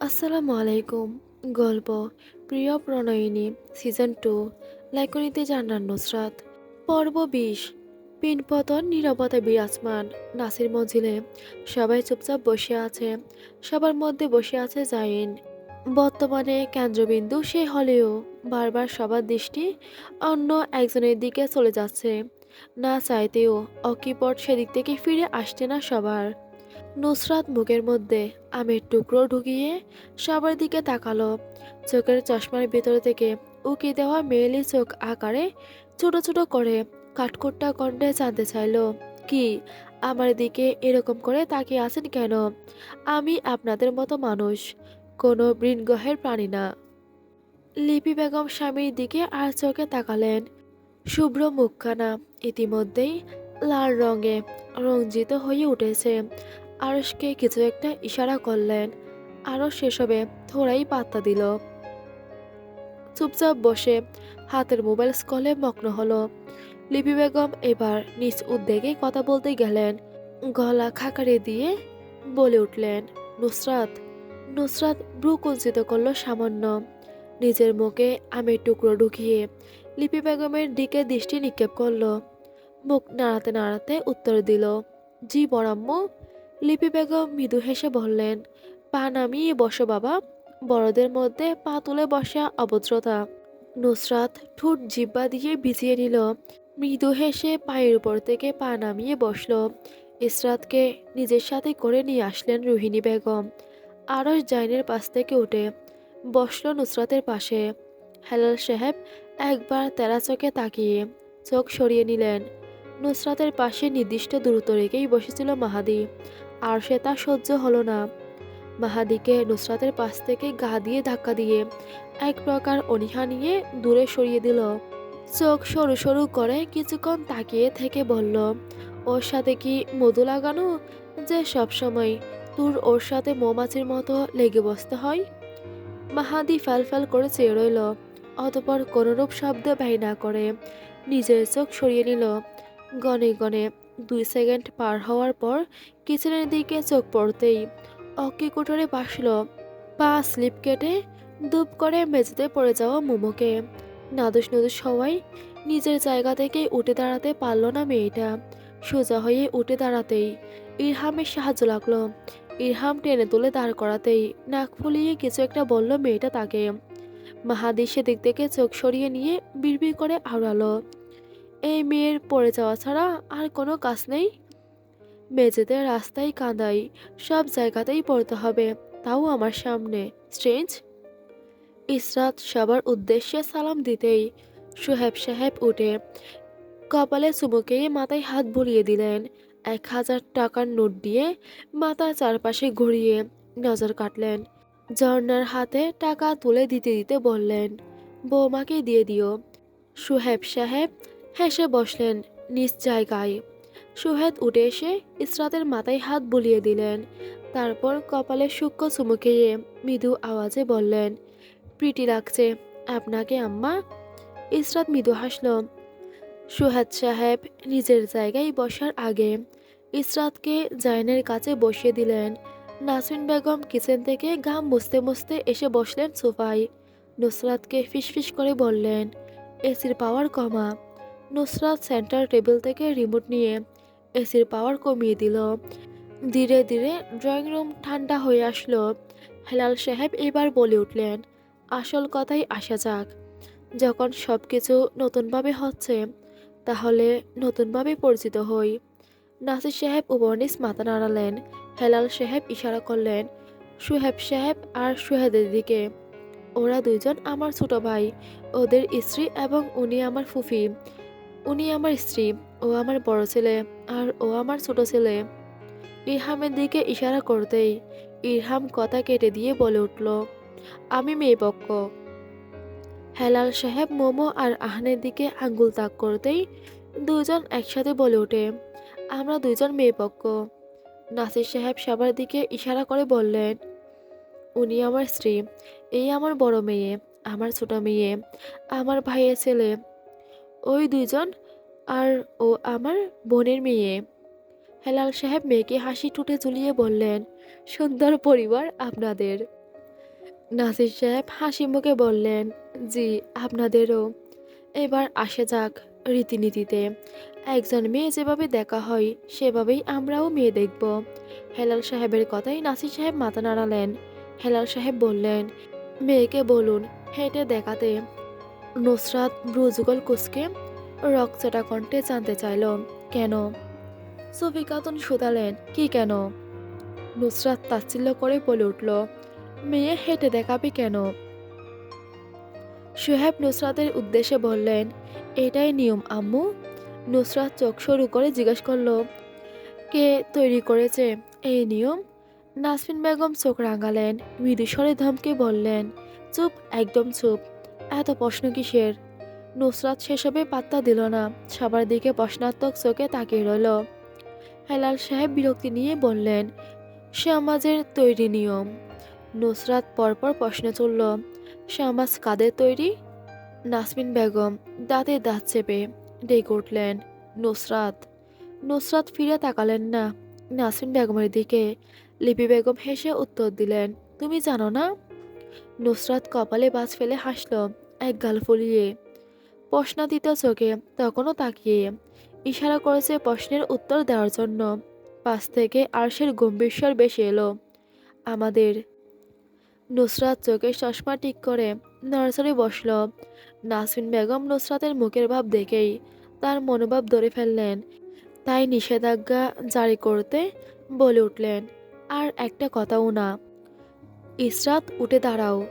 আসসালামু আলাইকুম। গল্প প্রিয় প্রণয়িনী সিজন টু, লাইকনিতে জান্নার নুসরাত। পর্ব বিশ, পিনপতন, নীরবতা বিরাজমান। নাসির মঞ্জিলে সবাই চুপচাপ বসে আছে, সবার মধ্যে বসে আছে জাইন। বর্তমানে কেন্দ্রবিন্দু সে হলেও বারবার সবার দৃষ্টি অন্য একজনের দিকে চলে যাচ্ছে। না চাইতেও অকিপট সেদিক থেকে ফিরে আসছে না সবার। নুসরাত মুখের মধ্যে আমের টুকরো ঢুকিয়ে সবার দিকে তাকালো। চোখের চশমার ভেতর থেকে উকি দেওয়া মেয়েলি চোখ আকারে ছোট ছোট করে কাঠকোট্টা কণ্ঠে জানতে চাইলো, কি, আমার দিকে এরকম করে তাকিয়ে আছেন কেন? আমি আপনাদের মতো মানুষ, কোনো বৃণগ্রহের প্রাণী না। লিপি বেগম স্বামীর দিকে আর চোখে তাকালেন। শুভ্র মুখখানা ইতিমধ্যেই লাল রঙে রঞ্জিত হয়ে উঠেছে। আরশকে কিছু একটা ইশারা করলেন। আরও সেসবে থোড়াই পাত্তা দিল। চুপচাপ বসে হাতের মোবাইল স্কলে মগ্ন হলো। লিপি বেগম এবার নিজ উদ্বেগে কথা বলতে গেলেন। গলা খাকারে দিয়ে বলে উঠলেন, নুসরাত নুসরাত ব্রু কুঞ্চিত করল সামান্য। নিজের মুখে আমের টুকরো ঢুকিয়ে লিপি বেগমের দিকে দৃষ্টি নিক্ষেপ করল। মুখ নাড়াতে নাড়াতে উত্তর দিল, জি বরাম্মু লিপি বেগম মৃদু হেসে বললেন, পা নামিয়ে বসো বাবা। বড়দের মধ্যে পা তুলে বসা অভদ্রতা। নুসরাত ঠোঁট জিব্বা দিয়ে ভিজিয়ে নিল। মৃদু হেসে পায়ের উপর থেকে পা নামিয়ে বসল। ইসরাতকে নিজের সাথে করে নিয়ে আসলেন রোহিণী বেগম। আরস জাইনের পাশ থেকে উঠে বসল নুসরাতের পাশে। হেলাল সাহেব একবার তেরা চোখে তাকিয়ে চোখ সরিয়ে নিলেন। নুসরাতের পাশে নির্দিষ্ট দূরত্ব রেখেই বসেছিল মাহাদি। আর সে তা সহ্য হলো না। মাহাদিকে নুসরাতের পাশ থেকে গা দিয়ে ধাক্কা দিয়ে এক প্রকার অনীহা নিয়ে দূরে সরিয়ে দিল। চোখ সরু সরু করে কিছুক্ষণ তাকিয়ে থেকে বলল, ওর সাথে কি মধু লাগানো? যে সব সময় তোর ওর সাথে মৌমাছির মতো লেগে বসতে হয়? মাহাদি ফ্যাল ফ্যাল করে চেয়ে রইল, অতপর কোনোরূপ শব্দ ব্যয় না করে নিজের চোখ সরিয়ে নিল। গনে গনে দুই সেকেন্ড পার হওয়ার পর কিচেনের দিকে চোখ পড়তেই অক্কি কোঠরে বাসল। পা স্লিপ কেটে দুপ করে মেঝেতে পড়ে যাওয়া মোমোকে। নাদুস নাদুস সবাই নিজের জায়গা থেকে উঠে দাঁড়াতে পারল না মেয়েটা। সোজা হয়ে উঠে দাঁড়াতেই ইরহামের সাহায্য লাগল। ইরহাম টেনে তুলে দাঁড় করাতেই নাক ফুলিয়ে কিছু একটা বলল মেয়েটা তাকে। মাহাদি সেদিক থেকে চোখ সরিয়ে নিয়ে বিড়বিড় করে আওড়ালো। এই মেয়ের পড়ে যাওয়া ছাড়া আর কোনো কাজ নেই। মেঝেতে রাস্তায় কাঁদাই, সব জায়গাতেই পড়তে হবে, তাও আমার সামনে। স্ট্রেঞ্জ? ইসরাত সবার উদ্দেশ্যে সালাম দিতেই সোহেব সাহেব উঠে কপালে চুমুকে মাথায় হাত বুলিয়ে দিলেন। এক হাজার টাকার নোট দিয়ে মাথা চারপাশে ঘুরিয়ে নজর কাটলেন। ঝর্নার হাতে টাকা তুলে দিতে দিতে বললেন, বৌমাকে দিয়ে দিও। সোহেব সাহেব হেসে বসলেন নিজ জায়গায়। সুহেদ উঠে এসে ইসরাতের মাথায় হাত বুলিয়ে দিলেন। তারপর কপালে সূক্ষ্ম চুমুকিয়ে মৃদু আওয়াজে বললেন, প্রীতি লাগছে। আপনাকে আম্মা? ইসরাত মৃদু হাসল, সুহেদ সাহেব নিজের জায়গায় বসার আগে ইসরাতকে জাইনের কাছে বসিয়ে দিলেন। নাসিন বেগম কিচেন থেকে গাম মুছতে মুছতে এসে বসলেন সোফায়। নুসরাতকে ফিসফিস করে বললেন, এসির পাওয়ার কমা। নুসরাত সেন্টার টেবিল থেকে রিমোট নিয়ে এসির পাওয়ার কমিয়ে দিল। ধীরে ধীরে ড্রয়িং রুম ঠান্ডা হয়ে আসলো। হেলাল সাহেব এবার বলে উঠলেন, আসল কথাই আসা যাক। যখন সব কিছু নতুনভাবে হচ্ছে, তাহলে নতুনভাবে পরিচিত হই। নাসির সাহেব উপনিস মাথা নাড়ালেন। হেলাল সাহেব ইশারা করলেন, সুহেব সাহেব আর সুহেদের দিকে। ওরা দুইজন আমার ছোট ভাই, ওদের স্ত্রী এবং উনি আমার ফুফি। উনি আমার স্ত্রী, ও আমার বড় ছেলে আর ও আমার ছোট ছেলে। ইরহামের দিকে ইশারা করতেই ইরহাম কথা কেটে দিয়ে বলে উঠল, আমি মেয়ে পক্ষ। হেলাল সাহেব, মোমো আর আহনের দিকে আঙ্গুল তাক করতেই দুজন একসাথে বলে ওঠে, আমরা দুইজন মেয়ে পক্ষ। নাসির সাহেব সবার দিকে ইশারা করে বললেন, উনি আমার স্ত্রী, এই আমার বড় মেয়ে, আমার ছোট মেয়ে, আমার ভাইয়ের ছেলে ওই দুইজন আর ও আমার বোনের মেয়ে। হেলাল সাহেব মেয়েকে হাসি ঠুটে ঝুলিয়ে বললেন, সুন্দর পরিবার আপনাদের। নাসির সাহেব হাসি মুখে বললেন, জি, আপনাদেরও। এবার আসে যাক রীতিনীতিতে। একজন মেয়ে যেভাবে দেখা হয়, সেভাবেই আমরাও মেয়ে দেখব। হেলাল সাহেবের কথাই নাসির সাহেব মাথা নাড়ালেন। হেলাল সাহেব বললেন, মেয়েকে বলুন, হেঁটে দেখাতে। নুসরাত ব্রুজুগল কুসকে রকচটা কণ্ঠে জানতে চাইল, কেন? সুফি খাতুন শুধালেন, কি কেন? নুসরাত তাচ্ছিল্য করে বলে উঠল, মেয়ে হেঁটে দেখাবে কেন? সোহেব নুসরাতের উদ্দেশ্যে বললেন, এটাই নিয়ম, আম্মু। নুসরাত চোখ সরু করে জিজ্ঞেস করল, কে তৈরি করেছে এই নিয়ম? নাসমিন বেগম চোখ রাঙালেন মৃদু স্বরে ধমকে বললেন, চুপ, একদম চুপ। এত প্রশ্ন কিসের? নুসরাত সেসবে পাত্তা দিল না। সবার দিকে প্রশ্নাত্মক চোখে তাকিয়ে রইল। হেলাল সাহেব বিরক্তি নিয়ে বললেন সমাজের তৈরি নিয়ম। নুসরাত পরপর প্রশ্ন তুলল সমাজ কাদের তৈরি? নাসমিন বেগম দাঁতে দাঁত চেপে ডেকে উঠলেন, নুসরাত। নুসরাত ফিরে তাকালেন না। নাসমিন বেগমের দিকে লিপি বেগম হেসে উত্তর দিলেন, তুমি জানো না? নুসরাত কপালে বাজ ফেলে হাসল এক গাল ফুলিয়ে। প্রশ্নাতীত চোখে তখনও তাকিয়ে। ইশারা করেছে প্রশ্নের উত্তর দেওয়ার জন্য। পাশ থেকে আরশের গম্ভীরস্বর বেশি এলো। আমাদের। নুসরাত চোখের চশমা ঠিক করে নার্সারি বসল। নাসিন বেগম নুসরাতের মুখের ভাব দেখেই তার মনোভাব ধরে ফেললেন। তাই নিষেধাজ্ঞা জারি করতে বলে উঠলেন। আর একটা কথাও না। ইসরাত, উঠে দাঁড়াও।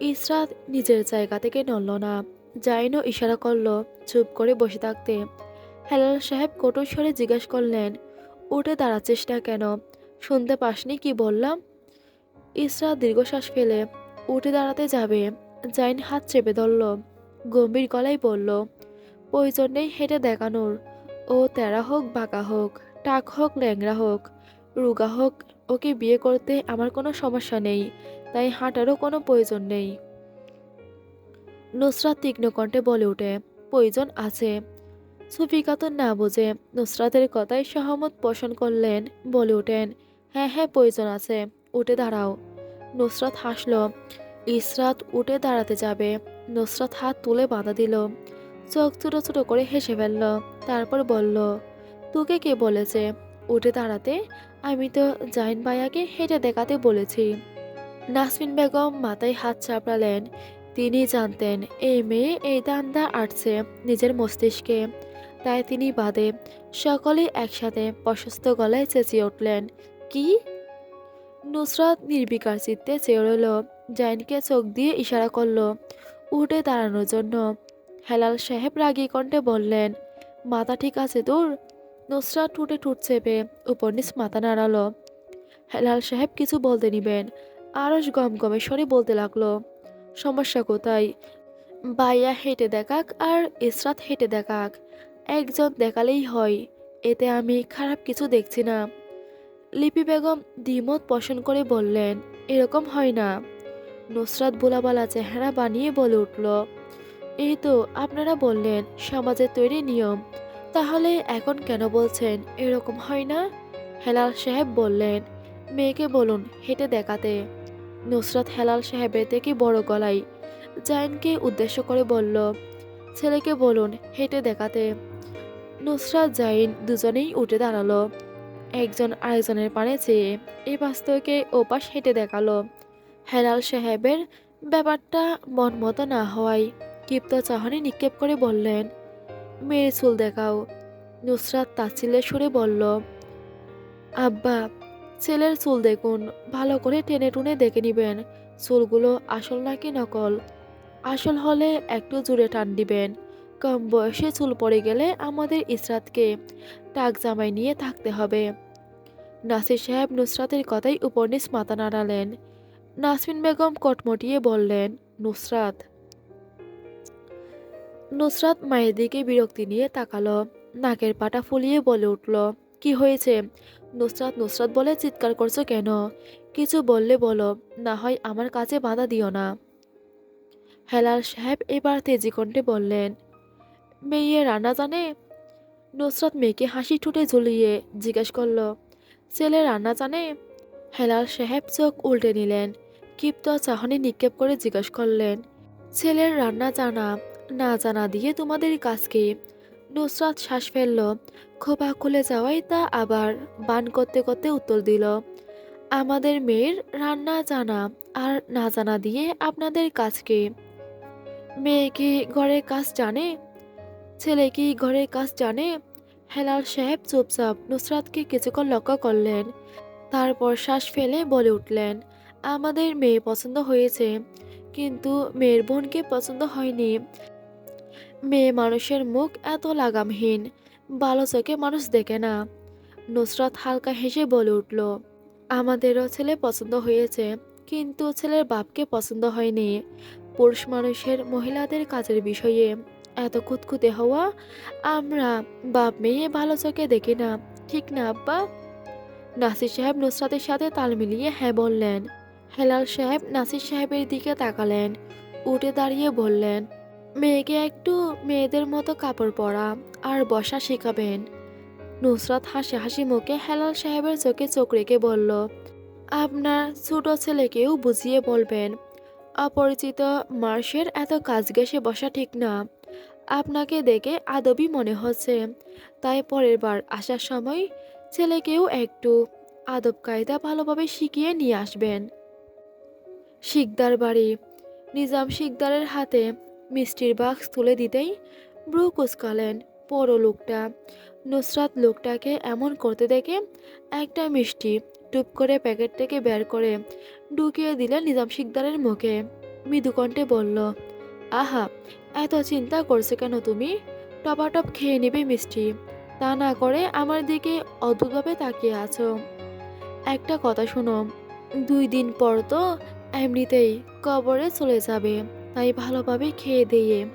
ইসরাত নিজের জায়গা থেকে নড়ল না। জাইনও ইশারা করল, চুপ করে বসে থাকতে। হেলাল সাহেব স্বরে জিজ্ঞেস করলেন, উঠে দাঁড়াচ্ছিস না কেন? শুনতে পাসনি কি বললাম? ইসরা দীর্ঘশ্বাস ফেলে, উঠে দাঁড়াতে যাবে। জাইন হাত চেপে ধরল, গম্ভীর গলায় বলল, প্রয়োজন নেই হেঁটে দেখানোর। ও তেরা হোক, বাঁকা হোক, টাক হোক ল্যাংরা হোক, রুগা হোক ওকে বিয়ে করতে আমার কোনো সমস্যা নেই, তাই হাঁটারও কোনো প্রয়োজন নেই। নুসরাত তীক্ষ্ণ কণ্ঠে বলে ওঠে, প্রয়োজন আছে। সুফি খাতুন না বুঝে নুসরাতের কথায় সহমত পোষণ করলেন, বলে ওঠেন হ্যাঁ হ্যাঁ প্রয়োজন আছে, উঠে দাঁড়াও। নুসরাত হাসল, ইসরাত উঠে দাঁড়াতে যাবে। নুসরাত হাত তুলে বাঁধা দিল, চোখ ছোটো ছোটো করে হেসে ফেলল, তারপর বলল, তোকে কে বলেছে উঠে দাঁড়াতে? আমি তো জাইন ভাইয়াকে হেঁটে দেখাতে বলেছি। নাসমিন বেগম মাথায় হাত চাপড়ালেন। তিনি জানতেন, এই মেয়ে এই দান্দা আটছে নিজের মস্তিষ্কে। তাই তিনি বাদে সকলে একসাথে প্রশস্ত গলায় চেঁচিয়ে উঠলেন, কি? নুসরাত নির্বিকার চিত্তে চেয়ে রইল। জাইনকে চোখ দিয়ে ইশারা করল, উঠে দাঁড়ানোর জন্য। হেলাল সাহেব রাগী কণ্ঠে বললেন, মাথা ঠিক আছে তোর? নুসরাত ঠুটে ঠুট চেপে উপনিস মাথা নাড়ালো। হেলাল সাহেব কিছু বলতে নিবেন। আরস গম গমে স্বরে বলতে লাগল, সমস্যা কোথায়? বাইয়া হেঁটে দেখাক আর ইসরাত হেঁটে দেখাক। একজন দেখালেই হয়, এতে আমি খারাপ কিছু দেখছি না। লিপি বেগম দ্বিমত পোষণ করে বললেন, এরকম হয় না। নুসরাত বোলাবালা চেহারা বানিয়ে বলে উঠল, এই তো, আপনারা বললেন সমাজের তৈরি নিয়ম তাহলে এখন কেন বলছেন এরকম হয় না? হেলাল সাহেব বললেন, মেয়েকে বলুন হেঁটে দেখাতে। নুসরাত হেলাল সাহেবের থেকে বড় গলায় জাইনকে উদ্দেশ্য করে বলল, ছেলেকে বলুন হেঁটে দেখাতে। নুসরাত জাইন দুজনেই উঠে দাঁড়াল। একজন আরেকজনের পানে চেয়ে এ পাশ থেকে ও পাশ হেঁটে দেখাল। হেলাল সাহেবের ব্যাপারটা মন মতো না হওয়ায় ক্ষিপ্ত চাহনি নিক্ষেপ করে বললেন মেয়ের চুল দেখাও। নুসরাত তাচ্ছিল্যের সুরে বলল, আব্বা, ছেলের চুল দেখুন, ভালো করে টেনে টুনে দেখে নিবেন। চুলগুলো আসল নাকি নকল? আসল হলে একটু জুড়ে টান দিবেন। কম বয়সে চুল পড়ে গেলে আমাদের ইসরাতকে টাক জামাই নিয়ে থাকতে হবে। নাসির সাহেব নুসরাতের কথাই উপনিস মাথা নাড়ালেন। নাসমিন বেগম কটমটিয়ে বললেন, নুসরাত নুসরাত মায়ের দিকে বিরক্তি নিয়ে তাকালো। নাকের পাটা ফুলিয়ে বলে উঠল, কি হয়েছে? নুসরাত নুসরাত বলে, চিৎকার করছ কেন? কিছু বললে বলো, না হয় আমার কাছে বাধা দিও না। হেলাল সাহেব এবার তেজি কণ্ঠে বললেন, মেয়ে রান্না জানে? নুসরাত মেয়েকে হাসি ঠুটে ঝুলিয়ে জিজ্ঞেস করল, ছেলে রান্না জানে? হেলাল সাহেব চোখ উল্টে নিলেন, ক্ষিপ্ত চাহনি নিক্ষেপ করে জিজ্ঞেস করলেন, ছেলের রান্না জানা? না জানা দিয়ে তোমাদের কাজ কি নুসরাত শ্বাস ফেলল। খোপা খুলে যাওয়ায় তা আবার বান করতে করতে উত্তর দিল, আমাদের মেয়ের রান্না জানা আর না জানা দিয়ে আপনাদের কাজ কি মেয়ে কি ঘরের কাজ জানে? ছেলে কি ঘরের কাজ জানে? হেলাল সাহেব চুপচাপ নুসরাতকে কিছুক্ষণ লক্ষ্য করলেন, তারপর শ্বাস ফেলে বলে উঠলেন, আমাদের মেয়ে পছন্দ হয়েছে, কিন্তু মেয়ের বোনকে পছন্দ হয়নি। মেয়ে মানুষের মুখ এত লাগামহীন ভালো চোখে মানুষ দেখে না। নুসরাত হালকা হেসে বলে উঠল, আমাদেরও ছেলে পছন্দ হয়েছে, কিন্তু ছেলের বাপকে পছন্দ হয়নি। পুরুষ মানুষের মহিলাদের কাজের বিষয়ে এত খুঁতখুঁতে হওয়া আমরা বাপ মেয়ে ভালো চোখে দেখি না, ঠিক না, আব্বা? নাসির সাহেব নুসরাতের সাথে তাল মিলিয়ে হ্যাঁ বললেন। হেলাল সাহেব নাসির সাহেবের দিকে তাকালেন, উঠে দাঁড়িয়ে বললেন মেয়েকে একটু মেয়েদের মতো কাপড় পরা আর বসা শেখাবেন। নুসরাত হাসি হাসি মুখে হেলাল সাহেবের চোখে চোখ রেখে বলল, আপনার ছোট ছেলেকেও বুঝিয়ে বলবেন, অপরিচিত মার্শের এত কাজ গেসে বসা ঠিক না। আপনাকে দেখে আদবই মনে হচ্ছে, তাই পরের বার আসার সময় ছেলেকেও একটু আদব কায়দা ভালোভাবে শিখিয়ে নিয়ে আসবেন। শিকদার বাড়ি, নিজাম শিকদারের হাতে মিষ্টির বাক্স তুলে দিতেই ব্রু কুচকালেন বড় লোকটা। নুসরাত লোকটাকে এমন করতে দেখে একটা মিষ্টি টুপ করে প্যাকেট থেকে বের করে ঢুকিয়ে দিলেন নিজাম শিকদারের মুখে। মৃদুকণ্ঠে বলল, আহা, এত চিন্তা করছে কেন তুমি? টপাটপ খেয়ে নেবে মিষ্টি। তা না করে আমার দিকে অদ্ভুতভাবে তাকিয়ে আছো। একটা কথা শোনো, দুই দিন পর তো এমনিতেই কবরে চলে যাবে। তাই ভালোভাবে খেয়ে দিয়ে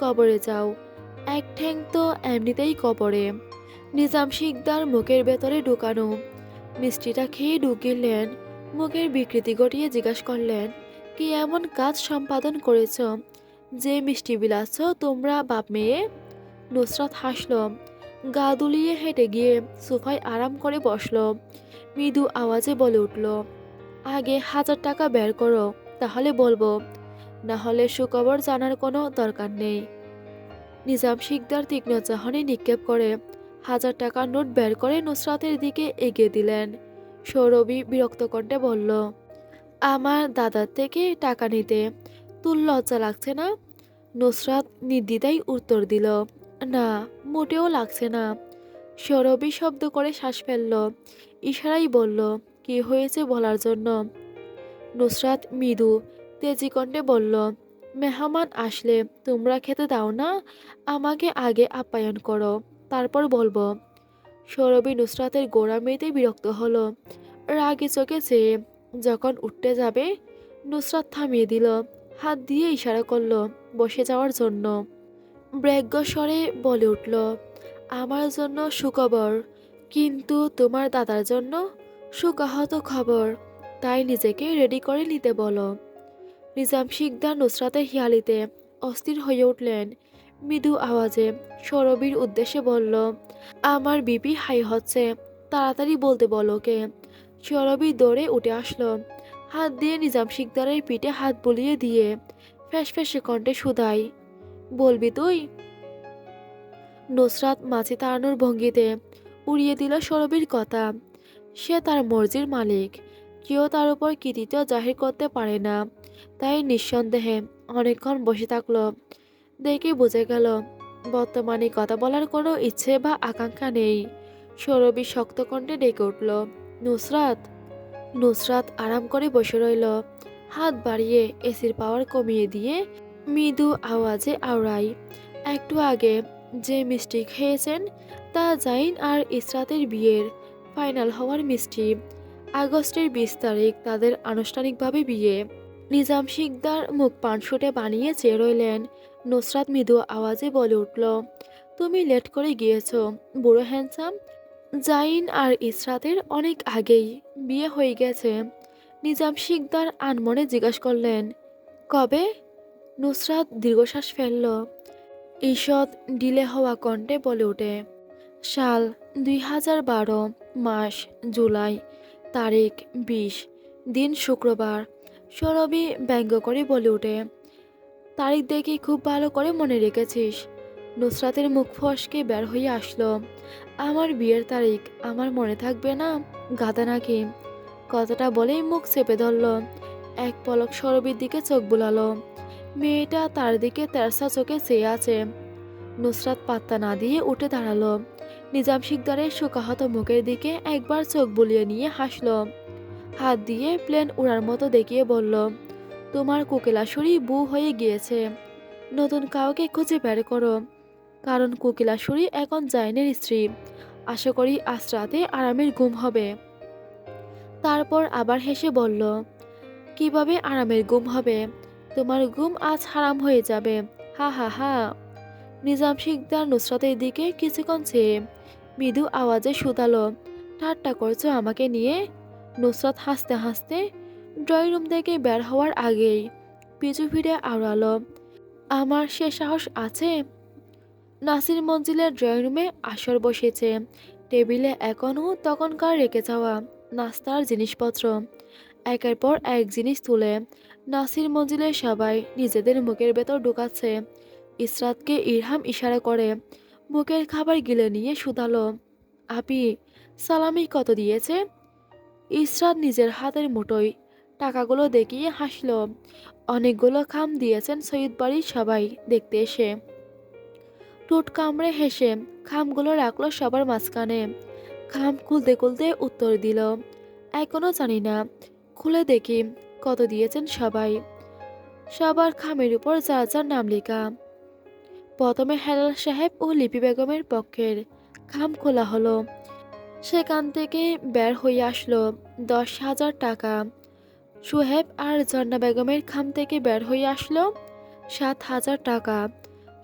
কবরে যাও। এক ঠ্যাং তো এমনিতেই কবরে। নিজাম শিকদার মুখের ভেতরে ঢুকানো। মিষ্টিটা খেয়ে ঢুকিলেন। মুখের বিকৃতি ঘটিয়ে জিজ্ঞাসা করলেন, কি এমন কাজ সম্পাদন করেছ? যে মিষ্টি বিলাচ্ছ তোমরা বাপ মেয়ে? নুসরাত হাসল। গা দুলিয়ে হেঁটে গিয়ে সোফায় আরাম করে বসল। মৃদু আওয়াজে বলে উঠল, আগে হাজার টাকা বের করো, তাহলে বলব না হলে সুখবর জানার কোনো দরকার নেই। নিজাম শিকদার তীক্ষ্ণ চাহনি নিক্ষেপ করে হাজার টাকার নোট বের করে নুসরাতের দিকে এগিয়ে দিলেন। সৌরভী বিরক্ত কণ্ঠে বলল, আমার দাদার থেকে টাকা নিতে তোর লজ্জা লাগছে না? নুসরাত নির্দ্বিধায় উত্তর দিল, না, মোটেও লাগছে না। সৌরভী শব্দ করে শ্বাস ফেলল ইশারাই বলল, কি হয়েছে বলার জন্য? নুসরাত মৃদু তেজি কণ্ঠে বলল, মেহমান আসলে, তোমরা খেতে দাও না, আমাকে আগে আপ্যায়ন করো। তারপর বলব, সৌরভী নুসরাতের গোড়া মেয়েতে বিরক্ত হলো, রাগে চোখে চেয়ে যখন উঠতে যাবে, নুসরাত থামিয়ে দিল, হাত দিয়ে ইশারা করল বসে যাওয়ার জন্য। ব্রেগ্য স্বরে বলে উঠল, আমার জন্য সুখবর, কিন্তু তোমার দাদার জন্য সুকাহত খবর। তাই নিজেকে রেডি করে নিতে বলো। নিজাম শিকদার নুসরাতের হিয়ালিতে অস্থির হয়ে উঠলেন। মৃদু আওয়াজে সৌরভীর উদ্দেশ্যে বলল, আমার বিপি হাই হচ্ছে, তাড়াতাড়ি বলতে বলো কে সৌরভী দৌড়ে উঠে আসলো। হাত দিয়ে নিজাম শিকদারের পিঠে হাত বুলিয়ে দিয়ে ফ্যাস ফ্যাসে কণ্ঠে সুদাই বলবি তুই? নুসরাত মাছি তাড়ানোর ভঙ্গিতে উড়িয়ে দিল সৌরভীর কথা। সে তার মর্জির মালিক, কেউ তার উপর কৃতিত্ব জাহির করতে পারে না। তাই নিঃসন্দেহে অনেকক্ষণ বসে থাকল। দেখে বুঝে গেল, বর্তমানে কথা বলার কোনো ইচ্ছে বা আকাঙ্ক্ষা নেই। সৌরভী শক্ত কণ্ঠে ডেকে উঠল, নুসরাত নুসরাত আরাম করে বসে রইল। হাত বাড়িয়ে এসির পাওয়ার কমিয়ে দিয়ে মৃদু আওয়াজে আওড়াই। একটু আগে যে মিষ্টি খেয়েছেন, তা জাইন আর ইসরাতের বিয়ের ফাইনাল হওয়ার মিষ্টি। আগস্টের বিশ তারিখ তাদের আনুষ্ঠানিকভাবে বিয়ে। নিজাম শিকদার মুখ পানসুটে বানিয়ে চেয়ে রইলেন নুসরাত মৃদু আওয়াজে বলে উঠল, তুমি লেট করে গিয়েছ, বুড়ো হ্যান্ডসাম। জাইন আর ইসরাতের অনেক আগেই বিয়ে হয়ে গেছে। নিজাম শিকদার আনমনে জিজ্ঞাসা করলেন, কবে? নুসরাত দীর্ঘশ্বাস ফেলল। ঈষৎ ডিলে হওয়া কণ্ঠে বলে ওঠে, সাল দুই হাজার বারো মাস জুলাই, তারিখ বিশ, দিন শুক্রবার। সৌরভী ব্যঙ্গ করে বলে ওঠে, তারিখ দেখে খুব ভালো করে মনে রেখেছিস। নুসরাতের মুখ ফসকে বের হয়ে আসলো, আমার বিয়ের তারিখ, আমার মনে থাকবে না গাদা নাকি? কথাটা বলেই মুখ চেপে ধরল, এক পলক সরবির দিকে চোখ বুলালো, মেয়েটা তার দিকে তেরসা চোখে চেয়ে আছে। নুসরাত পাত্তা না দিয়ে উঠে দাঁড়াল, নিজাম শিকদারের শোকাহত মুখের দিকে একবার চোখ বুলিয়ে নিয়ে হাসলো। হাত দিয়ে প্লেন উড়ার মতো দেখিয়ে বলল, তোমার কোকিলাসুরি বু হয়ে গিয়েছে। নতুন কাউকে খুঁজে বের করো। কারণ কোকিলাসুরি এখন জাইনের স্ত্রী। আশা করি আজ রাতে আরামের ঘুম হবে। তারপর আবার হেসে বলল, কীভাবে আরামের ঘুম হবে? তোমার ঘুম আজ হারাম হয়ে যাবে। হা হা হা। নিজাম শিকদার নুসরাতের দিকে কিছুক্ষণ চেয়ে মৃদু আওয়াজে শুধালো, ঠাট্টা করছ আমাকে নিয়ে? নুসরাত হাসতে হাসতে ড্রয়িং রুম থেকে বের হওয়ার আগেই পিছু ফিরে আওড়ালো, আমার সে সাহস আছে? নাসির মঞ্জিলের ড্রয়িং রুমে আসর বসেছে, টেবিলে এখনও তখনকার রেখে যাওয়া নাস্তার জিনিসপত্র। একের পর এক জিনিস তুলে নাসির মঞ্জিলের সবাই নিজেদের মুখের ভেতর ঢুকাচ্ছে। ইসরাতকে ইরহাম ইশারা করে মুখের খাবার গিলে নিয়ে শুধালো, আপি, সালামি কত দিয়েছে? ইসরাত নিজের হাতের মুঠোয় টাকাগুলো দেখিয়ে হাসল। অনেকগুলো খাম দিয়েছেন সৈয়দ বাড়ির সবাই দেখতে এসে। টুট কামড়ে হেসে খামগুলো রাখল সবার মাঝখানে। খাম খুলতে খুলতে উত্তর দিল, এখনও জানি না। খুলে দেখি কত দিয়েছেন সবাই। সবার খামের উপর যার যার নাম লেখা। প্রথমে হেলাল সাহেব ও লিপি বেগমের পক্ষের খাম খোলা হলো। সেখান থেকে বের হয়ে আসলো দশ হাজার টাকা। সোহেব আর জন্না বেগমের খাম থেকে বের হয়ে আসলো সাত হাজার টাকা।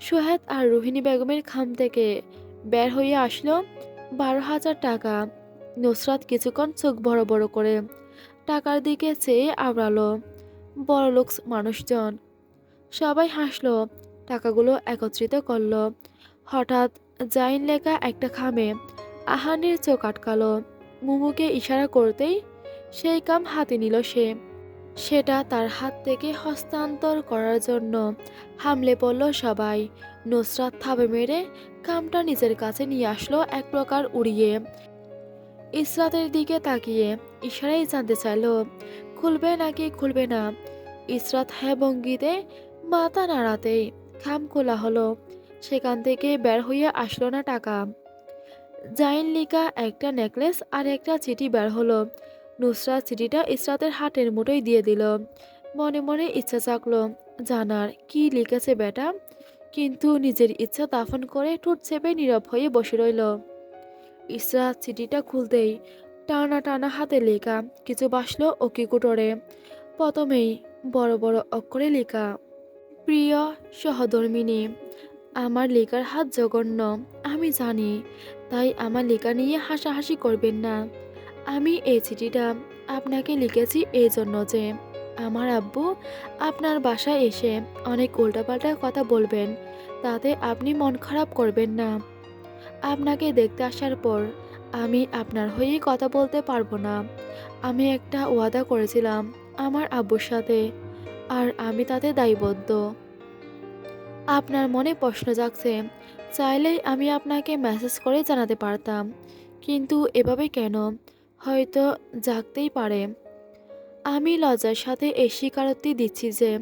সোহেদ আর রোহিণী বেগমের খাম থেকে বের হয়ে আসলো বারো হাজার টাকা। নুসরাত কিছুক্ষণ চোখ বড় বড় করে টাকার দিকে চেয়ে আওড়ালো। বড়লোক মানুষজন। সবাই হাসলো, টাকাগুলো একত্রিত করল। হঠাৎ জাইন লেখা একটা খামে আহানের চোখ আটকালো। মুমুকে ইশারা করতেই সেই কাম হাতে নিল সে। সেটা তার হাত থেকে হস্তান্তর করার জন্য হামলে পড়ল সবাই। নুসরাত থাবে মেরে কামটা নিজের কাছে নিয়ে আসলো এক প্রকার উড়িয়ে। ইসরাতের দিকে তাকিয়ে ইশারাই জানতে চাইল, খুলবে নাকি খুলবে না? ইসরাত হ্যাঁ ভঙ্গিতে মাথা নাড়াতেই খাম খোলা হলো। সেখান থেকে বের হইয়া আসলো না টাকা। জাইন লিকা একটা নেকলেস আর একটা চিঠি বের হলো। নুসরাত চিঠিটা ইসরাতের হাটের মুঠোয় দিয়ে দিল। মনে মনে ইচ্ছা চাকলো জানার কি লিখেছে বেটা? কিন্তু নিজের ইচ্ছা দাফন করে ঠোঁট চেপে নীরব হয়ে বসে রইল। ইসরাত চিঠিটা খুলতেই টানা টানা হাতে লেখা কিছু বাসলো ওকি কুটোরে। প্রথমেই বড় বড় অক্ষরে লেখা প্রিয় সহধর্মিনী, আমার লেখার হাত জঘন্য, আমি জানি তাই আমার লেখা নিয়ে হাসাহাসি করবেন না। আমি এই চিঠিটা আপনাকে লিখেছি এই জন্য যে আমার আব্বু আপনার বাসায় এসে অনেক উল্টাপাল্টা কথা বলবেন, তাতে আপনি মন খারাপ করবেন না। আপনাকে দেখতে আসার পর আমি আপনার হয়েই কথা বলতে পারব না। আমি একটা ওয়াদা করেছিলাম আমার আব্বুর সাথে, আর আমি তাতে দায়বদ্ধ। আপনার মনে প্রশ্ন জাগছে চাইলেই আমি আপনাকে মেসেজ করে জানাতে পারতাম। কিন্তু এভাবে কেন? হয়তো জাগতেই পারে। আমি লজ্জার সাথে এই স্বীকারোক্তি দিচ্ছি যে,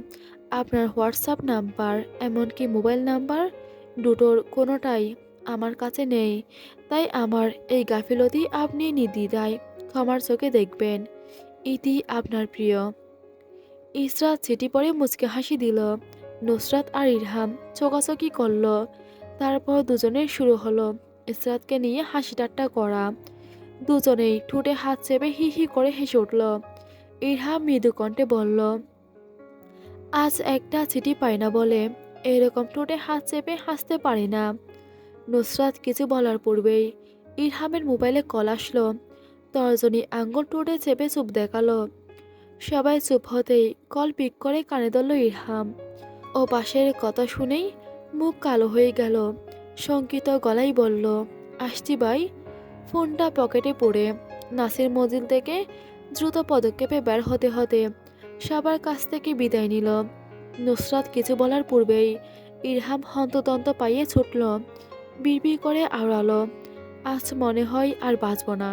আপনার হোয়াটসঅ্যাপ নাম্বার এমনকি মোবাইল নাম্বার দুটোর কোনোটাই আমার কাছে নেই। তাই আমার এই গাফিলতি আপনি নির্দ্বিধায় ক্ষমার চোখে দেখবেন। ইতি আপনার প্রিয়। ইসরাত চিঠি পরে মুচকে হাসি দিল। নুসরাত আর ইরহাম চোকাচকি করল। তারপর দুজনের শুরু হলো। ইসরাতকে নিয়ে হাসি ঠাট্টা করা। দুজনেই ঠোঁটে হাত চেপে হি হি করে হেসে উঠল। ইরহাম মৃদু কণ্ঠে বলল, আজ একটা চিঠি পাই না বলে। এরকম ঠোঁটে হাত চেপে হাসতে পারি না। নুসরাত কিছু বলার পূর্বেই ইরহামের মোবাইলে কল আসলো। তর্জনী আঙ্গুল টোটে চেপে চুপ দেখাল। সবাই চুপ হতেই কল পিক করে কানে ধরল ইরহাম। ও পাশের কথা শুনেই মুখ কালো হয়ে গেল। শঙ্কিত গলাই বলল, আসছি ভাই। ফোনটা পকেটে পড়ে। নাসির মজিল থেকে দ্রুত পদক্ষেপে বের হতে হতে সবার কাছ থেকে বিদায় নিল। নুসরাত কিছু বলার পূর্বেই ইরহাম হন্তদন্ত পাইয়ে ছুটল। বিড়বিড় করে আওড়ালো, আজ মনে হয় আর বাঁচব না।